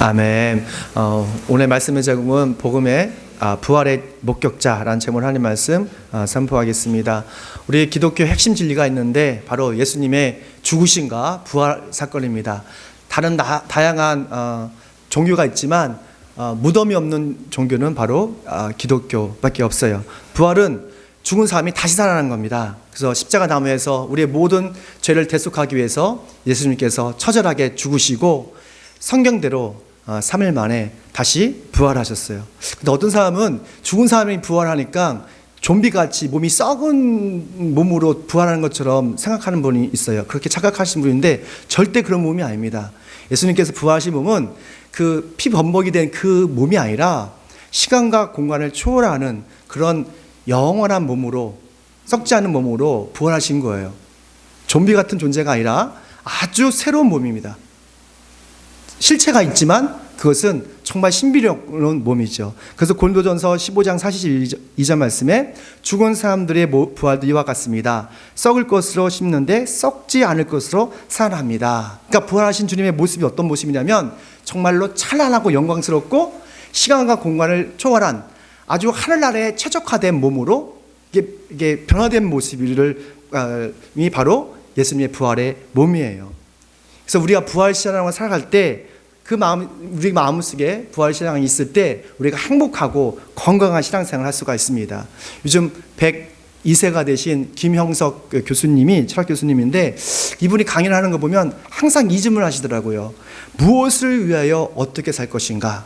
아멘. 어, 오늘 말씀의 제목은 복음의 아, 부활의 목격자라는 제목을 하는 말씀 아, 선포하겠습니다. 우리 기독교 핵심 진리가 있는데 바로 예수님의 죽으심과 부활 사건입니다. 다른 나, 다양한 어, 종교가 있지만 어, 무덤이 없는 종교는 바로 아, 기독교밖에 없어요. 부활은 죽은 사람이 다시 살아나는 겁니다. 그래서 십자가 나무에서 우리의 모든 죄를 대속하기 위해서 예수님께서 처절하게 죽으시고 성경대로 어, 3일 만에 다시 부활하셨어요. 근데 어떤 사람은 죽은 사람이 부활하니까 좀비 같이 몸이 썩은 몸으로 부활하는 것처럼 생각하는 분이 있어요. 그렇게 착각하신 분인데 절대 그런 몸이 아닙니다. 예수님께서 부활하신 몸은 그 피 범벅이 된 그 몸이 아니라 시간과 공간을 초월하는 그런 영원한 몸으로 썩지 않은 몸으로 부활하신 거예요. 좀비 같은 존재가 아니라 아주 새로운 몸입니다. 실체가 있지만 그것은 정말 신비로운 몸이죠. 그래서 고린도전서 15장 42절 말씀에 죽은 사람들의 모- 부활도 이와 같습니다. 썩을 것으로 심는데 썩지 않을 것으로 살아납니다. 그러니까 부활하신 주님의 모습이 어떤 모습이냐면 정말로 찬란하고 영광스럽고 시간과 공간을 초월한 아주 하늘나라에 최적화된 몸으로 이게, 이게 변화된 모습을 아, 이 바로 예수님의 부활의 몸이에요. 그래서 우리가 부활 신앙을 살아갈 때 그 마음 우리 마음 속에 부활 신앙이 있을 때 우리가 행복하고 건강한 신앙생활을 할 수가 있습니다. 요즘 102세가 되신 김형석 그 교수님이 철학 교수님인데 이분이 강연을 하는 거 보면 항상 이 질문을 하시더라고요. 무엇을 위하여 어떻게 살 것인가?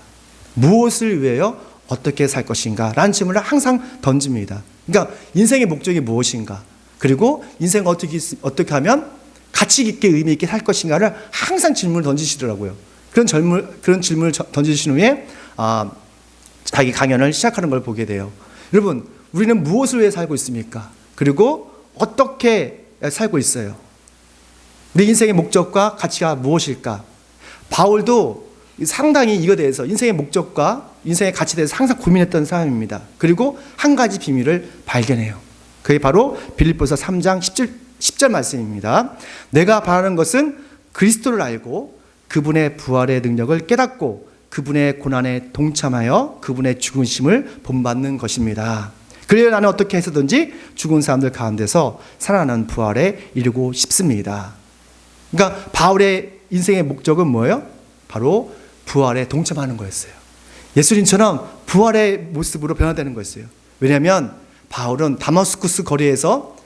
무엇을 위하여 어떻게 살 것인가? 라는 질문을 항상 던집니다. 그러니까 인생의 목적이 무엇인가? 그리고 인생 어떻게 어떻게 하면 가치 있게 의미 있게 살 것인가를 항상 질문을 던지시더라고요. 그런 질문 그런 질문을 저- 던지신 후에 아, 자기 강연을 시작하는 걸 보게 돼요. 여러분, 우리는 무엇을 위해 살고 있습니까? 그리고 어떻게 살고 있어요? 우리 인생의 목적과 가치가 무엇일까? 바울도 상당히 이거에 대해서 인생의 목적과 인생의 가치에 대해서 항상 고민했던 사람입니다. 그리고 한 가지 비밀을 발견해요. 그게 바로 빌립보서 3장 10절, 10절 말씀입니다. 내가 바라는 것은 그리스도를 알고 그분의 부활의 능력을 깨닫고 그분의 고난에 동참하여 그분의 죽으심을 본받는 것입니다. 그래야 나는 어떻게 해서든지 죽은 사람들 가운데서 살아나는 부활에 이르고 싶습니다. 그러니까 바울의 인생의 목적은 뭐예요? 바로 부활에 동참하는 거였어요. 예수님처럼 부활의 모습으로 변화되는 거였어요. 왜냐하면 바울은 다마스쿠스 거리에서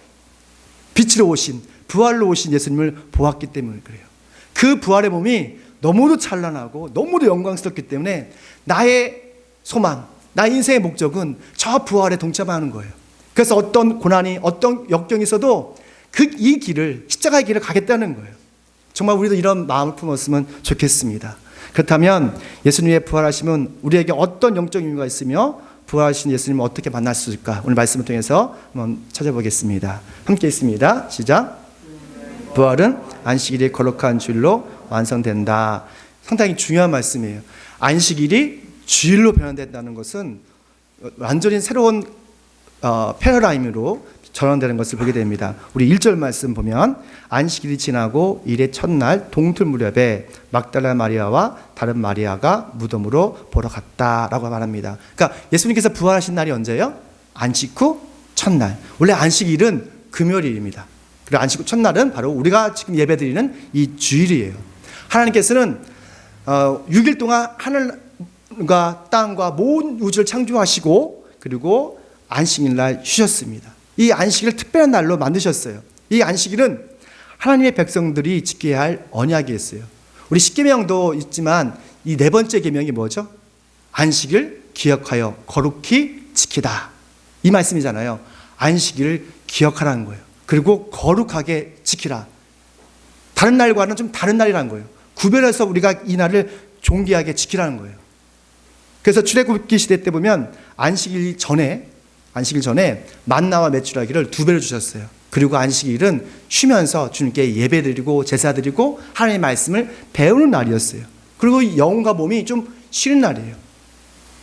빛으로 오신 부활로 오신 예수님을 보았기 때문에 그래요. 그 부활의 몸이 너무도 찬란하고 너무도 영광스럽기 때문에 나의 소망, 나의 인생의 목적은 저 부활에 동참하는 거예요. 그래서 어떤 고난이 어떤 역경이 있어도 그 이 길을 십자가의 길을 가겠다는 거예요. 정말 우리도 이런 마음을 품었으면 좋겠습니다. 그렇다면 예수님의 부활하심은 우리에게 어떤 영적 의미가 있으며 부활하신 예수님을 어떻게 만날 수 있을까? 오늘 말씀을 통해서 한번 찾아보겠습니다. 함께 있습니다. 시작. 부활은 안식일이 거룩한 주일로 완성된다. 상당히 중요한 말씀이에요. 안식일이 주일로 변환된다는 것은 완전히 새로운 어, 패러다임으로 전환되는 것을 보게 됩니다. 우리 1절 말씀 보면 안식일이 지나고 일의 첫날 동틀 무렵에 막달라 마리아와 다른 마리아가 무덤으로 보러 갔다라고 말합니다. 그러니까 예수님께서 부활하신 날이 언제예요? 안식 후 첫날. 원래 안식일은 금요일입니다. 그리고 안식 후 첫날은 바로 우리가 지금 예배드리는 이 주일이에요. 하나님께서는 어, 6일 동안 하늘과 땅과 모든 우주를 창조하시고 그리고 안식일 날 쉬셨습니다. 이 안식일을 특별한 날로 만드셨어요. 이 안식일은 하나님의 백성들이 지켜야 할 언약이었어요. 우리 십계명도 있지만 이 네 번째 계명이 뭐죠? 안식일 기억하여 거룩히 지키다. 이 말씀이잖아요. 안식일을 기억하라는 거예요. 그리고 거룩하게 지키라. 다른 날과는 좀 다른 날이라는 거예요. 구별해서 우리가 이 날을 존귀하게 지키라는 거예요. 그래서 출애굽기 시대 때 보면 안식일 전에 안식일 전에 만나와 메추라기를 두 배로 주셨어요. 그리고 안식일은 쉬면서 주님께 예배드리고 제사드리고 하나님의 말씀을 배우는 날이었어요. 그리고 영혼과 몸이 좀 쉬는 날이에요.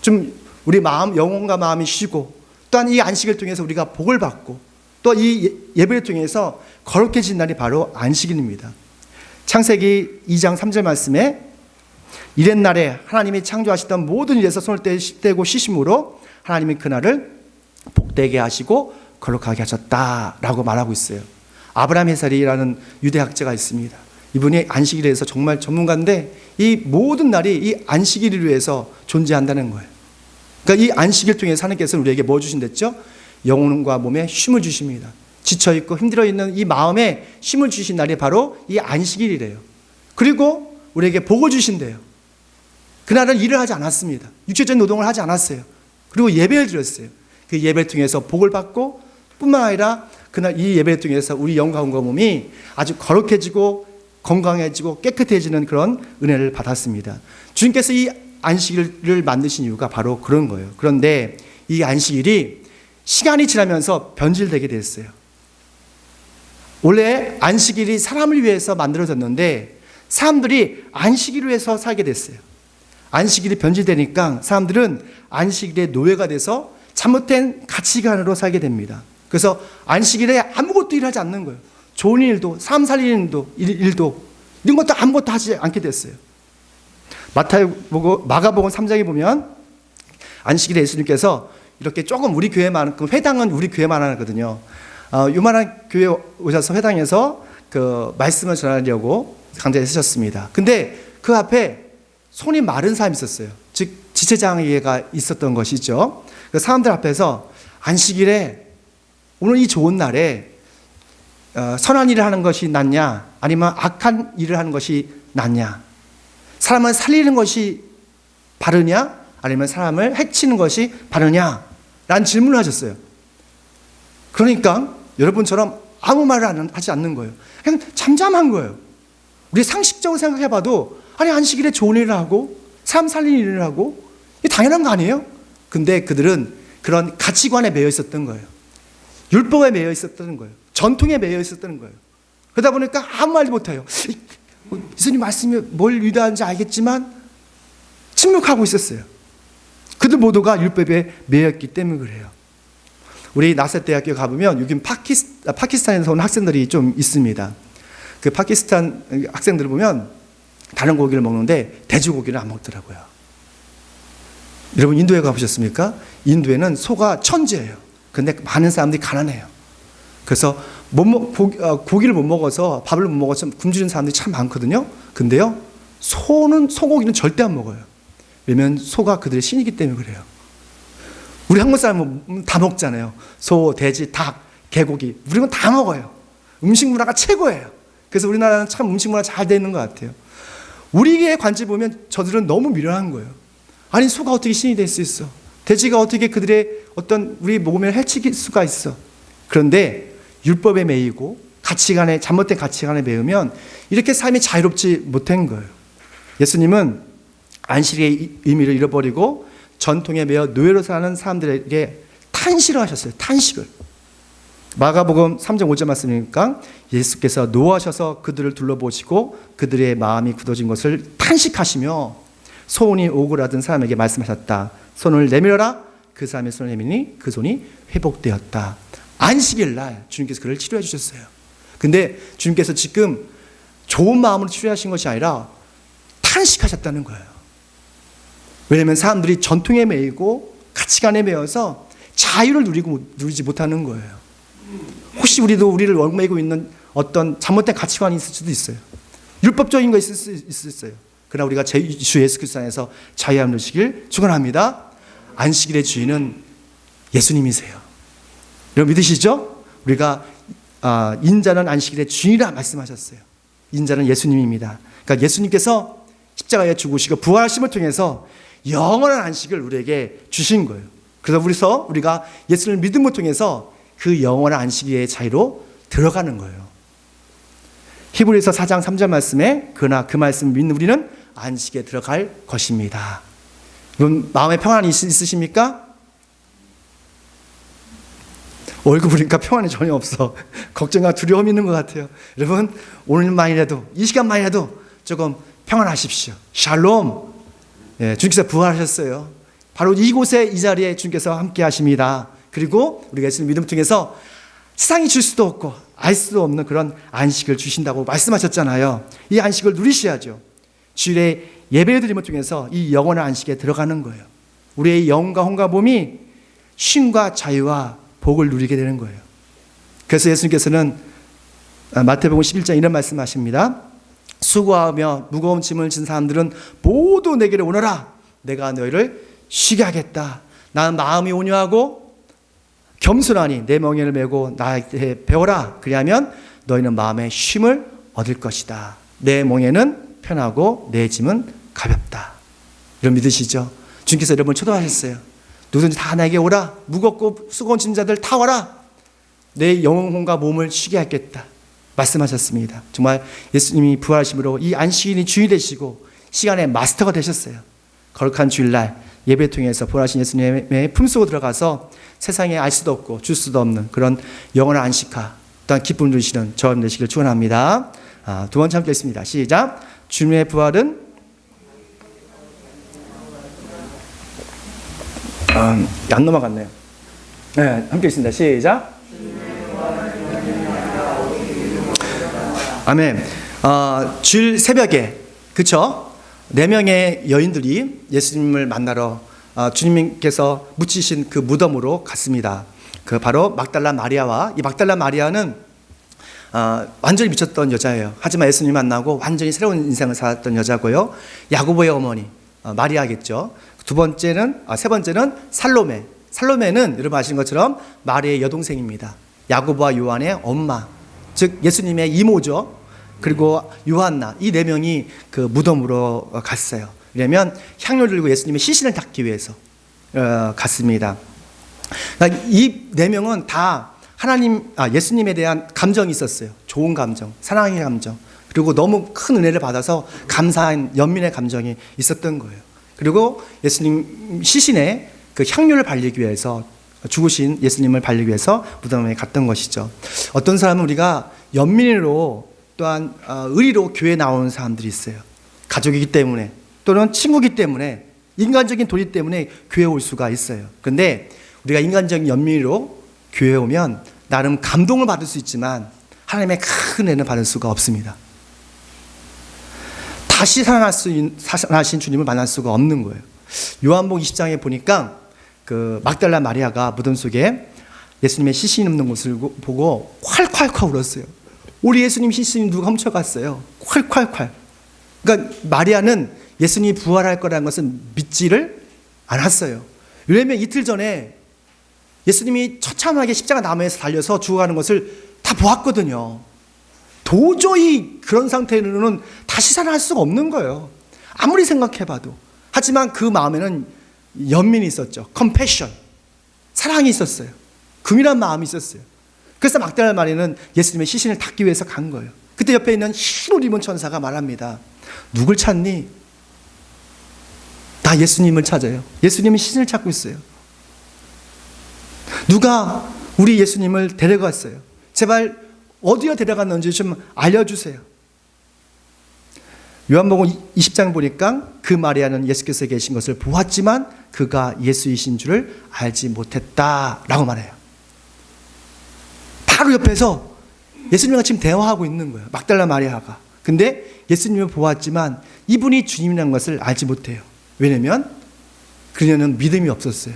좀 우리 마음 영혼과 마음이 쉬고 또한 이 안식을 통해서 우리가 복을 받고 또 이 예배를 통해서 거룩해진 날이 바로 안식일입니다. 창세기 2장 3절 말씀에 이랬날에 하나님이 창조하시던 모든 일에서 손을 떼- 떼고 쉬심으로 하나님이 그날을 복되게 하시고 거룩하게 하셨다라고 말하고 있어요. 아브라함 헤살이라는 유대학자가 있습니다. 이분이 안식일에 대해서 정말 전문가인데 이 모든 날이 이 안식일을 위해서 존재한다는 거예요. 그러니까 이 안식일 통해 하나님께서 우리에게 뭐 주신댔죠? 영혼과 몸에 쉼을 주십니다. 지쳐 있고 힘들어 있는 이 마음에 쉼을 주신 날이 바로 이 안식일이래요. 그리고 우리에게 복을 주신대요. 그날은 일을 하지 않았습니다. 육체적인 노동을 하지 않았어요. 그리고 예배를 드렸어요. 그 예배를 통해서 복을 받고 뿐만 아니라 그날 이 예배를 통해서 우리 영광과 몸이 아주 거룩해지고 건강해지고 깨끗해지는 그런 은혜를 받았습니다. 주님께서 이 안식일을 만드신 이유가 바로 그런 거예요. 그런데 이 안식일이 시간이 지나면서 변질되게 됐어요. 원래 안식일이 사람을 위해서 만들어졌는데 사람들이 안식일을 위해서 살게 됐어요. 안식일이 변질되니까 사람들은 안식일의 노예가 돼서 잘못된 가치관으로 살게 됩니다. 그래서 안식일에 아무것도 일하지 않는 거예요. 좋은 일도, 삶 살리는 일도, 일- 일도, 이런 것도 아무것도 하지 않게 됐어요. 마타복음, 마가복음 3장에 보면 안식일에 예수님께서 이렇게 조금 우리 교회만큼 회당은 우리 교회만 하거든요. 어, 요만한 교회 오셔서 회당에서 그 말씀을 전하려고 강좌에 쓰셨습니다. 근데 그 앞에 손이 마른 사람이 있었어요. 즉 지체장애가 있었던 것이죠. 그 사람들 앞에서 안식일에 오늘 이 좋은 날에 어, 선한 일을 하는 것이 낫냐 아니면 악한 일을 하는 것이 낫냐 사람을 살리는 것이 바르냐 아니면 사람을 해치는 것이 바르냐 라는 질문을 하셨어요. 그러니까 여러분처럼 아무 말을 안- 하지 않는 거예요. 그냥 잠잠한 거예요. 우리 상식적으로 생각해 봐도 아니 안식일에 좋은 일을 하고 사람 살리는 일을 하고 이게 당연한 거 아니에요? 근데 그들은 그런 가치관에 매여 있었던 거예요. 율법에 매여 있었던 거예요. 전통에 매여 있었던 거예요. 그러다 보니까 아무 말도 못해요. 이- 예수님 말씀이 뭘 의도하는지 알겠지만 침묵하고 있었어요. 그들 모두가 율법에 매였기 때문에 그래요. 우리 나세 대학교 가보면 여기 파키스, 아, 파키스탄에서 온 학생들이 좀 있습니다. 그 파키스탄 학생들을 보면 다른 고기를 먹는데 돼지고기를 안 먹더라고요. 여러분 인도에 가보셨습니까? 인도에는 소가 천지예요. 근데 많은 사람들이 가난해요. 그래서 못 먹, 고기, 어, 고기를 못 먹어서 밥을 못 먹어서 굶주린 사람들이 참 많거든요. 근데요, 소는 소고기는 절대 안 먹어요. 왜냐면 소가 그들의 신이기 때문에 그래요. 우리 한국 사람은 다 먹잖아요. 소, 돼지, 닭, 개고기. 우리는 다 먹어요. 음식 문화가 최고예요. 그래서 우리나라는 참 음식 문화 잘돼 있는 것 같아요. 우리의 관점 보면 저들은 너무 미련한 거예요. 아니 소가 어떻게 신이 될 수 있어? 돼지가 어떻게 그들의 어떤 우리 몸을 해칠 수가 있어? 그런데 율법에 매이고 가치관에 잘못된 가치관에 매으면 이렇게 삶이 자유롭지 못한 거예요. 예수님은 안식의 의미를 잃어버리고 전통에 매여 노예로 사는 사람들에게 탄식을 하셨어요. 탄식을. 마가복음 3장 5절 말씀이니까 예수께서 노하셔서 그들을 둘러보시고 그들의 마음이 굳어진 것을 탄식하시며 소원이 오그라든 사람에게 말씀하셨다. 손을 내밀어라. 그 사람의 손을 내미니 그 손이 회복되었다. 안식일 날 주님께서 그를 치료해 주셨어요. 근데 주님께서 지금 좋은 마음으로 치료하신 것이 아니라 탄식하셨다는 거예요. 왜냐하면 사람들이 전통에 매이고 가치관에 매여서 자유를 누리고 누리지 못하는 거예요. 혹시 우리도 우리를 얽매이고 있는 어떤 잘못된 가치관이 있을 수도 있어요. 율법적인 거 있을 수 있어요. 그러나 우리가 제- 주 예수 그리스도 안에서 자유함 누시길 축원합니다. 안식일의 주인은 예수님이세요. 여러분 믿으시죠? 우리가 아, 인자는 안식일의 주인이라 말씀하셨어요. 인자는 예수님입니다. 그러니까 예수님께서 십자가에 죽으시고 부활하심을 통해서 영원한 안식을 우리에게 주신 거예요. 그래서 우리서 우리가 예수를 믿음을 통해서 그 영원한 안식의 자유로 들어가는 거예요. 히브리서 4장 3절 말씀에 그러나 그 말씀을 믿는 우리는 안식에 들어갈 것입니다. 여러분 마음에 평안이 있- 있으십니까? 얼굴 보니까 평안이 전혀 없어. 걱정과 두려움이 있는 것 같아요. 여러분 오늘만이라도 이 시간만이라도 조금 평안하십시오. 샬롬. 예, 주님께서 부활하셨어요. 바로 이곳에 이 자리에 주님께서 함께 하십니다. 그리고 우리가 예수님 믿음 통해서 세상이 줄 수도 없고 알 수도 없는 그런 안식을 주신다고 말씀하셨잖아요. 이 안식을 누리셔야죠. 주일에 예배를 드림을 통해서 이 영원한 안식에 들어가는 거예요. 우리의 영과 혼과 몸이 쉼과 자유와 복을 누리게 되는 거예요. 그래서 예수님께서는 아, 마태복음 11장 이런 말씀하십니다. 수고하며 무거운 짐을 진 사람들은 모두 내게로 오너라. 내가 너희를 쉬게 하겠다. 나는 마음이 온유하고 겸손하니 내 멍에를 메고 나에게 배워라. 그리하면 너희는 마음의 쉼을 얻을 것이다. 내 멍에는 편하고 내 짐은 가볍다. 이런 믿으시죠? 주님께서 여러분 초대하셨어요. 누구든지 다 나에게 오라. 무겁고 수고한 짐자들 타 와라. 내 영혼과 몸을 쉬게 하겠다. 말씀하셨습니다. 정말 예수님이 부활하심으로 이 안식일이 주인 되시고 시간의 마스터가 되셨어요. 거룩한 주일날 예배 통해서 부활하신 예수님의 품속으로 들어가서 세상에 알 수도 없고 줄 수도 없는 그런 영원한 안식화 또한 기쁨 누리시는 저와 되시길 축원합니다. 아, 두 번째 함께 있습니다. 시작. 주님의 부활은 아, 안 넘어갔네요. 네, 함께 있습니다. 시작. 아멘. 어, 주일 새벽에 그쵸? 네 명의 여인들이 예수님을 만나러 어, 주님께서 묻히신 그 무덤으로 갔습니다. 그 바로 막달라 마리아와 이 막달라 마리아는 어, 완전히 미쳤던 여자예요. 하지만 예수님 만나고 완전히 새로운 인생을 살았던 여자고요. 야고보의 어머니 어, 마리아겠죠. 두 번째는 아, 세 번째는 살로메. 살로메는 여러분 아시는 것처럼 마리아의 여동생입니다. 야고보와 요한의 엄마. 즉 예수님의 이모죠. 그리고 요한나 이 네 명이 그 무덤으로 갔어요. 왜냐면 향료 들고 예수님의 시신을 닦기 위해서 어, 갔습니다. 그러니까 이네 명은 다 하나님 아 예수님에 대한 감정이 있었어요. 좋은 감정, 사랑의 감정. 그리고 너무 큰 은혜를 받아서 감사한 연민의 감정이 있었던 거예요. 그리고 예수님 시신에 그 향료를 발리기 위해서 죽으신 예수님을 발리기 위해서 무덤에 갔던 것이죠. 어떤 사람은 우리가 연민으로 또한 어, 의리로 교회 나오는 사람들이 있어요. 가족이기 때문에 또는 친구기 때문에 인간적인 도리 때문에 교회 올 수가 있어요. 그런데 우리가 인간적인 연민으로 교회 오면 나름 감동을 받을 수 있지만 하나님의 큰 은혜는 받을 수가 없습니다. 다시 살아나신 주님을 만날 수가 없는 거예요. 요한복 20장에 보니까 그 막달라 마리아가 무덤 속에 예수님의 시신 없는 것을 보고 콸콸콸 울었어요. 우리 예수님 시신 누가 훔쳐갔어요. 콸콸콸. 그러니까 마리아는 예수님이 부활할 거라는 것은 믿지를 않았어요. 왜냐하면 이틀 전에 예수님이 처참하게 십자가 나무에서 달려서 죽어가는 것을 다 보았거든요. 도저히 그런 상태로는 다시 살아날 수가 없는 거예요. 아무리 생각해봐도. 하지만 그 마음에는 연민이 있었죠. 컴패션. 사랑이 있었어요. 금이란 마음이 있었어요. 그래서 막달라 마리는 예수님의 시신을 닦기 위해서 간 거예요. 그때 옆에 있는 흰옷 입은 천사가 말합니다. 누굴 찾니? 다 예수님을 찾아요. 예수님은 시신을 찾고 있어요. 누가 우리 예수님을 데려갔어요. 제발 어디에 데려갔는지 좀 알려주세요. 요한복음 20장 보니까 그 마리아는 예수께서 계신 것을 보았지만 그가 예수이신 줄을 알지 못했다라고 말해요. 바로 옆에서 예수님과 지금 대화하고 있는 거예요. 막달라 마리아가. 근데 예수님을 보았지만 이분이 주님이라는 것을 알지 못해요. 왜냐면 그녀는 믿음이 없었어요.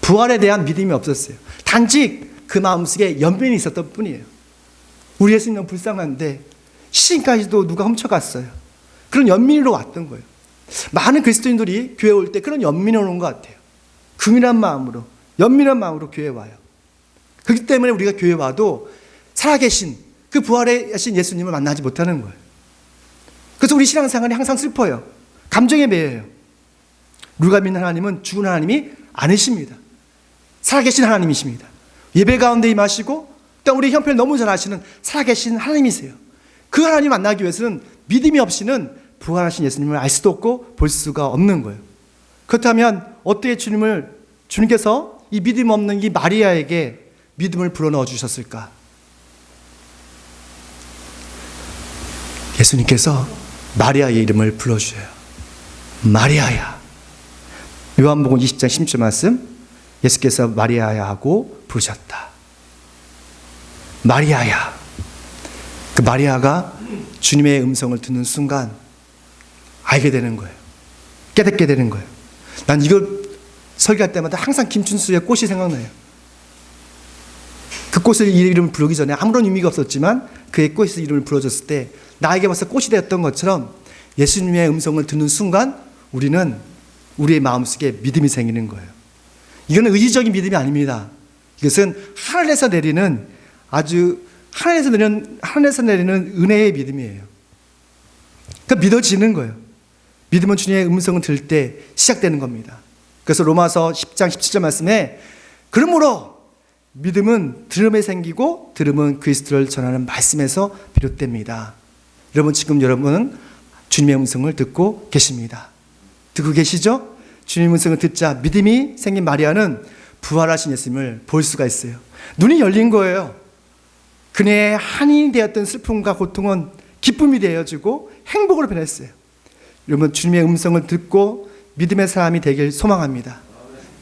부활에 대한 믿음이 없었어요. 단지 그 마음속에 연민이 있었던 뿐이에요. 우리 예수님은 불쌍한데 시신까지도 누가 훔쳐갔어요. 그런 연민으로 왔던 거예요. 많은 그리스도인들이 교회 올 때 그런 연민으로 온것 같아요. 긍휼한 마음으로, 연민한 마음으로 교회 와요. 그렇기 때문에 우리가 교회 와도 살아계신 그 부활에 하신 예수님을 만나지 못하는 거예요. 그래서 우리 신앙생활이 항상 슬퍼요. 감정에 매여요. 우리가 믿는 하나님은 죽은 하나님이 아니십니다. 살아계신 하나님이십니다. 예배 가운데 임하시고 또 우리 형편을 너무 잘 아시는 살아계신 하나님이세요. 그 하나님 만나기 위해서는 믿음이 없이는 부활하신 예수님을 알 수도 없고 볼 수가 없는 거예요. 그렇다면 어떻게 주님을 주님께서 이 믿음 없는 이 마리아에게 믿음을 불어넣어 주셨을까? 예수님께서 마리아의 이름을 불러주셔요. 마리아야. 요한복음 20장 10절 말씀 예수께서 마리아야 하고 부르셨다. 마리아야. 그 마리아가 주님의 음성을 듣는 순간 알게 되는 거예요. 깨닫게 되는 거예요. 난 이걸 설교할 때마다 항상 김춘수의 꽃이 생각나요. 그 꽃을 이름을 부르기 전에 아무런 의미가 없었지만 그의 꽃의 이름을 불러줬을 때 나에게 벌써 꽃이 되었던 것처럼 예수님의 음성을 듣는 순간 우리는 우리의 마음속에 믿음이 생기는 거예요. 이거는 의지적인 믿음이 아닙니다. 이것은 하늘에서 내리는 아주 하늘에서 내리는 하늘에서 내리는 은혜의 믿음이에요. 그러니까 믿어지는 거예요. 믿음은 주님의 음성을 들을 때 시작되는 겁니다. 그래서 로마서 10장 17절 말씀에 그러므로 믿음은 들음에 생기고 들음은 그리스도를 전하는 말씀에서 비롯됩니다. 여러분 지금 여러분은 주님의 음성을 듣고 계십니다. 듣고 계시죠? 주님의 음성을 듣자 믿음이 생긴 마리아는 부활하신 예수님을 볼 수가 있어요. 눈이 열린 거예요. 그녀의 한이 되었던 슬픔과 고통은 기쁨이 되어지고 행복으로 변했어요. 여러분 주님의 음성을 듣고 믿음의 사람이 되길 소망합니다.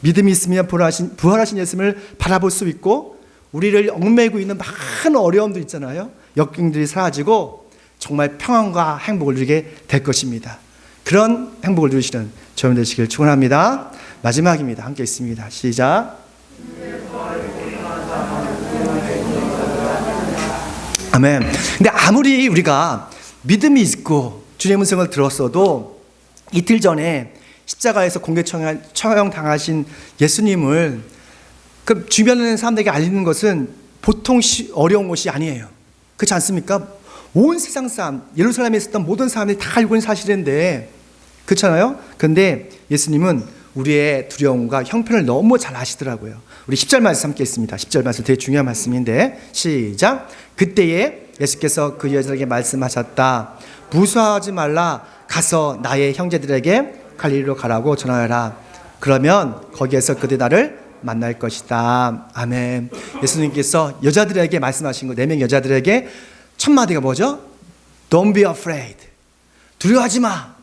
믿음이 있으면 부활하신, 부활하신 예수님을 바라볼 수 있고 우리를 얽매고 있는 많은 어려움들 있잖아요. 역경들이 사라지고 정말 평안과 행복을 누리게 될 것입니다. 그런 행복을 누리시는 저는 되시길 축원합니다. 마지막입니다. 함께 있습니다. 시작. 아멘. 근데 아무리 우리가 믿음이 있고 주님의 음성을 들었어도 이틀 전에 십자가에서 공개 처형 당하신 예수님을 그 주변에 사람들에게 알리는 것은 보통 시, 어려운 것이 아니에요. 그렇지 않습니까? 온 세상 사람, 예루살렘에 있었던 모든 사람들이 다 알고 있는 사실인데 그렇잖아요? 근데 예수님은 우리의 두려움과 형편을 너무 잘 아시더라고요. 우리 10절 말씀 함께 있습니다. 10절 말씀 되게 중요한 말씀인데 시작. 그때에 예수께서 그 여자에게 말씀하셨다. 무수하지 말라. 가서 나의 형제들에게 갈릴리로 가라고 전하여라. 그러면 거기에서 그들 나를 만날 것이다. 아멘. 예수님께서 여자들에게 말씀하신 거, 네 명 여자들에게 첫 마디가 뭐죠? Don't be afraid. 두려워하지 마.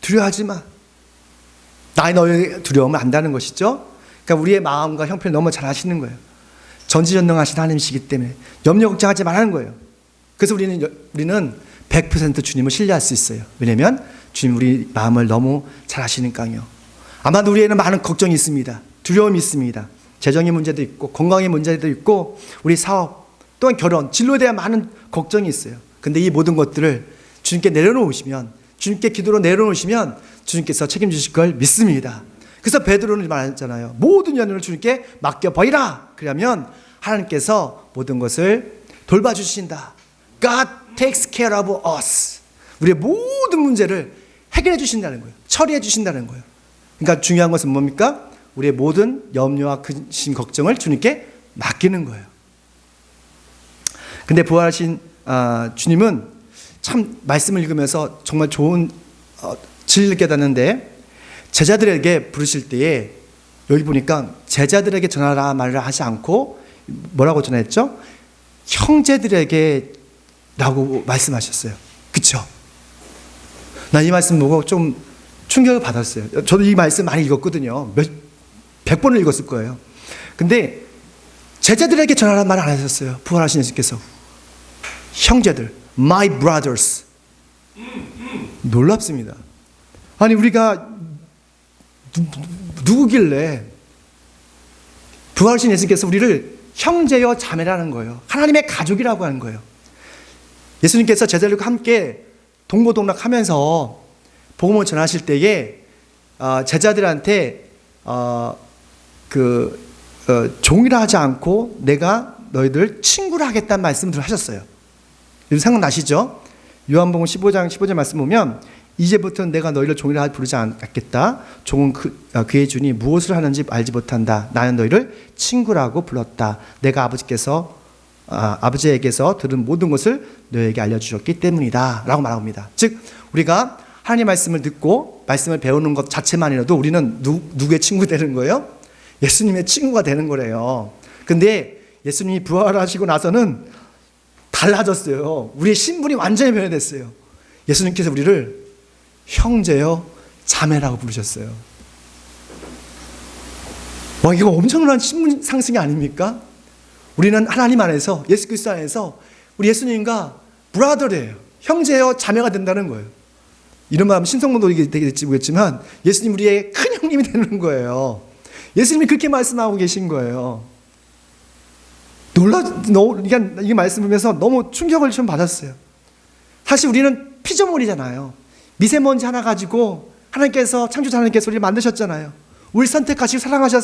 두려워하지 마. 나의 너의 두려움을 안다는 것이죠. 그러니까 우리의 마음과 형편을 너무 잘 아시는 거예요. 전지전능하신 하나님이시기 때문에 염려 걱정하지 말라는 거예요. 그래서 우리는 우리는 100% 주님을 신뢰할 수 있어요. 왜냐하면 주님 우리 마음을 너무 잘 아시니까요. 아마도 우리에는 많은 걱정이 있습니다. 두려움이 있습니다. 재정의 문제도 있고 건강의 문제도 있고 우리 사업 또한 결혼 진로에 대한 많은 걱정이 있어요. 근데 이 모든 것들을 주님께 내려놓으시면 주님께 기도로 내려놓으시면 주님께서 책임지실 걸 믿습니다. 그래서 베드로는 말했잖아요. 모든 연연을 주님께 맡겨 버리라. 그러면 하나님께서 모든 것을 돌봐주신다. God takes care of us. 우리의 모든 문제를 해결해 주신다는 거예요. 처리해 주신다는 거예요. 그러니까 중요한 것은 뭡니까? 우리의 모든 염려와 근심 걱정을 주님께 맡기는 거예요. 근데 부활하신 아, 주님은 참 말씀을 읽으면서 정말 좋은 어, 진리를 깨닫는데 제자들에게 부르실 때에 여기 보니까 제자들에게 전하라 말을 하지 않고 뭐라고 전했죠? 형제들에게 라고 말씀하셨어요. 그쵸? 나 이 말씀 보고 좀 충격을 받았어요. 저도 이 말씀 많이 읽었거든요. 몇, 백 번을 읽었을 거예요. 근데 제자들에게 전하라 말안 하셨어요. 부활하신 예수께서. 형제들, my brothers. 놀랍습니다. 아니, 우리가 누, 누구길래 부활하신 예수께서 우리를 형제여 자매라는 거예요. 하나님의 가족이라고 하는 거예요. 예수님께서 제자들과 함께 동고동락하면서 복음을 전하실 때에 어, 제자들한테 어, 그 어, 종이라 하지 않고 내가 너희들 친구라 하겠다는 말씀을 하셨어요. 생각나시죠? 요한복음 15장 15절 말씀 보면 이제부터는 내가 너희를 종이라 부르지 않겠다. 종은 그, 그의 주니 무엇을 하는지 알지 못한다. 나는 너희를 친구라고 불렀다. 내가 아버지께서 아, 아버지에게서 들은 모든 것을 너에게 알려주셨기 때문이다. 라고 말합니다. 즉, 우리가 하나님 말씀을 듣고 말씀을 배우는 것 자체만이라도 우리는 누, 누구의 친구 되는 거예요? 예수님의 친구가 되는 거래요. 근데 예수님이 부활하시고 나서는 달라졌어요. 우리의 신분이 완전히 변해됐어요. 예수님께서 우리를 형제요, 자매라고 부르셨어요. 와, 이거 엄청난 신분 상승이 아닙니까? 우리는 하나님 안에서, 예수 그리스도 안에서 우리 예수님과 브라더래요. 형제요, 자매가 된다는 거예요. 이런 말 하면 신성모도 되겠지 모르겠지만 예수님 우리의 큰 형님이 되는 거예요. 예수님이 그렇게 말씀하고 계신 거예요. 놀라, 이게, 이게 말씀 보면서 너무 충격을 좀 받았어요. 사실 우리는 피조물이잖아요. 미세먼지 하나 가지고 하나님께서 창조자 하나님께서 우리를 만드셨잖아요. 우리 선택하시고 사랑하셨